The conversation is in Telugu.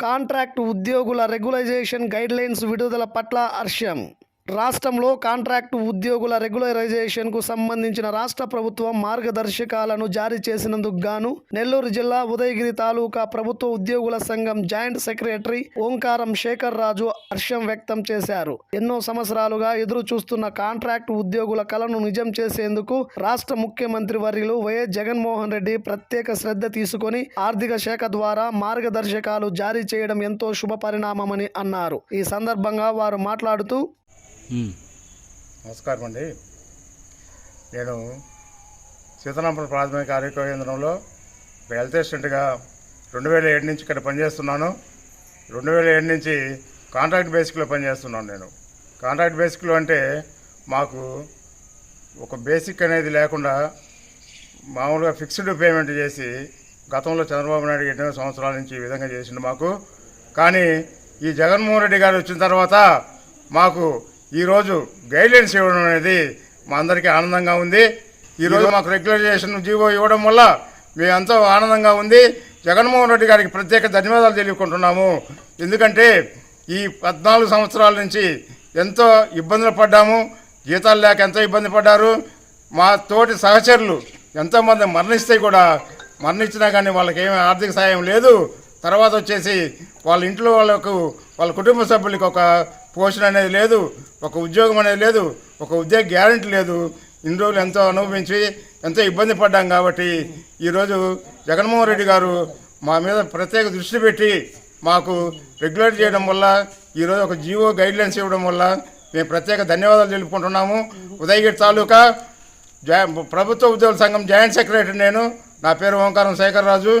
కాంట్రాక్ట్ ఉద్యోగుల రెగ్యులైజేషన్ గైడ్లైన్స్ విడుదల పట్ల హర్షం రాష్ట్రంలో కాంట్రాక్టు ఉద్యోగుల రెగ్యులరైజేషన్కు సంబంధించిన రాష్ట్ర ప్రభుత్వం మార్గదర్శకాలను జారీ చేసినందుకు గాను నెల్లూరు జిల్లా ఉదయగిరి తాలూకా ప్రభుత్వ ఉద్యోగుల సంఘం జాయింట్ సెక్రటరీ ఓంకారం శేఖర్ రాజు హర్షం వ్యక్తం చేశారు. ఎన్నో సంవత్సరాలుగా ఎదురు చూస్తున్న కాంట్రాక్టు ఉద్యోగుల కలను నిజం చేసేందుకు రాష్ట్ర ముఖ్యమంత్రి వర్యులు వైఎస్ జగన్మోహన్ రెడ్డి ప్రత్యేక శ్రద్ధ తీసుకొని ఆర్థిక శాఖ ద్వారా మార్గదర్శకాలు జారీ చేయడం ఎంతో శుభ పరిణామమని అన్నారు. ఈ సందర్భంగా వారు మాట్లాడుతూ నమస్కారం అండి. నేను సీతారాంపురం ప్రాథమిక ఆరోగ్య కేంద్రంలో ఒక హెల్త్ అసిస్టెంట్గా రెండు వేల ఏడు నుంచి ఇక్కడ పనిచేస్తున్నాను. రెండు వేల ఏడు నుంచి కాంట్రాక్ట్ బేసిక్లో పనిచేస్తున్నాను నేను. కాంట్రాక్ట్ బేసిక్లో అంటే మాకు ఒక బేసిక్ అనేది లేకుండా మామూలుగా ఫిక్స్డ్ పేమెంట్ చేసి గతంలో చంద్రబాబు నాయుడు ఎన్నో సంవత్సరాల నుంచి ఈ విధంగా చేసిండు మాకు. కానీ ఈ జగన్మోహన్ రెడ్డి గారు వచ్చిన తర్వాత మాకు ఈరోజు గైడ్లైన్స్ ఇవ్వడం అనేది మా అందరికీ ఆనందంగా ఉంది. ఈరోజు మాకు రెగ్యులరైజేషన్ జీవో ఇవ్వడం వల్ల మేము ఎంతో ఆనందంగా ఉంది. జగన్మోహన్ రెడ్డి గారికి ప్రత్యేక ధన్యవాదాలు తెలియకుంటున్నాము ఎందుకంటే ఈ పద్నాలుగు సంవత్సరాల నుంచి ఎంతో ఇబ్బందులు పడ్డాము. జీతాలు లేక ఎంతో ఇబ్బంది పడ్డారు. మా తోటి సహచరులు ఎంతోమంది మరణిస్తే కూడా మరణించినా కానీ వాళ్ళకి ఏమీ ఆర్థిక సాయం లేదు. తర్వాత వచ్చేసి వాళ్ళ ఇంట్లో వాళ్ళకు వాళ్ళ కుటుంబ సభ్యులకి ఒక పోషణ అనేది లేదు ఒక ఉద్యోగం అనేది లేదు ఒక ఉద్యోగ గ్యారెంటీ లేదు. ఇన్ని రోజులు ఎంతో అనుభవించి ఎంతో ఇబ్బంది పడ్డాం కాబట్టి ఈరోజు జగన్మోహన్ రెడ్డి గారు మా మీద ప్రత్యేక దృష్టి పెట్టి మాకు రెగ్యులేట్ చేయడం వల్ల ఈరోజు ఒక జీవో గైడ్లైన్స్ ఇవ్వడం వల్ల మేము ప్రత్యేక ధన్యవాదాలు తెలుపుకుంటున్నాము. ఉదయగిరి తాలూకా ప్రభుత్వ ఉద్యోగుల సంఘం జాయింట్ సెక్రటరీ నేను. నా పేరు ఓంకారం శేఖర్ రాజు.